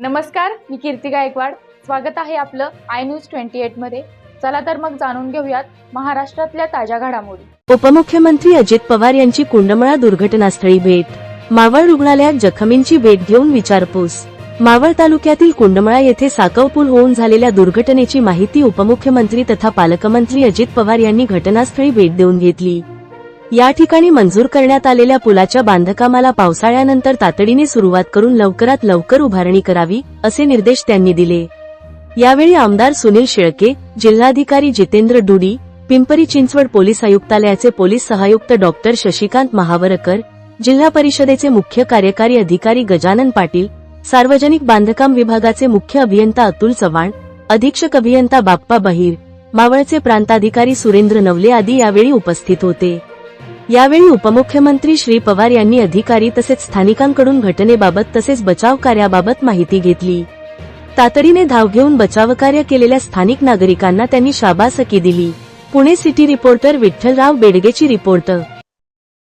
नमस्कार मी कीर्ती गायकवाड. स्वागत आहे आपलं आय न्यूज ट्वेंटी एटमध्ये. चला तर मग जाणून घेऊयात महाराष्ट्रातल्या ताज्या घडामोडी. उपमुख्यमंत्री अजित पवार यांची कुंडमळा दुर्घटनास्थळी भेट. मावळ रुग्णालयात जखमींची भेट घेऊन विचारपूस. मावळ तालुक्यातील कुंडमळा येथे साकव पूल होऊन झालेल्या दुर्घटनेची माहिती उपमुख्यमंत्री तथा पालकमंत्री अजित पवार यांनी घटनास्थळी भेट देऊन घेतली. या ठिकाणी मंजूर करण्यात आलेल्या पुलाच्या बांधकामाला पावसाळ्यानंतर तातडीने सुरुवात करून लवकरात लवकर उभारणी करावी असे निर्देश त्यांनी दिले. यावेळी आमदार सुनील शेळके जिल्हाधिकारी जितेंद्र डुडी पिंपरी चिंचवड पोलीस आयुक्तालयाचे पोलीस सहायुक्त डॉक्टर शशिकांत महावरकर जिल्हा परिषदेचे मुख्य कार्यकारी अधिकारी गजानन पाटील सार्वजनिक बांधकाम विभागाचे मुख्य अभियंता अतुल चव्हाण अधीक्षक अभियंता बाप्पा बहिर मावळचे प्रांताधिकारी सुरेंद्र नवले आदी यावेळी उपस्थित होते. यावेळी उपमुख्यमंत्री श्री पवार यांनी अधिकारी तसेच स्थानिकांकडून घटनेबाबत तसेच बचाव कार्याबाबत माहिती घेतली. तातडीने धाव घेऊन बचावकार्य केलेल्या स्थानिक नागरिकांना त्यांनी शाबासकी दिली. पुणे सिटी रिपोर्टर विठ्ठलराव बेडगेची रिपोर्टर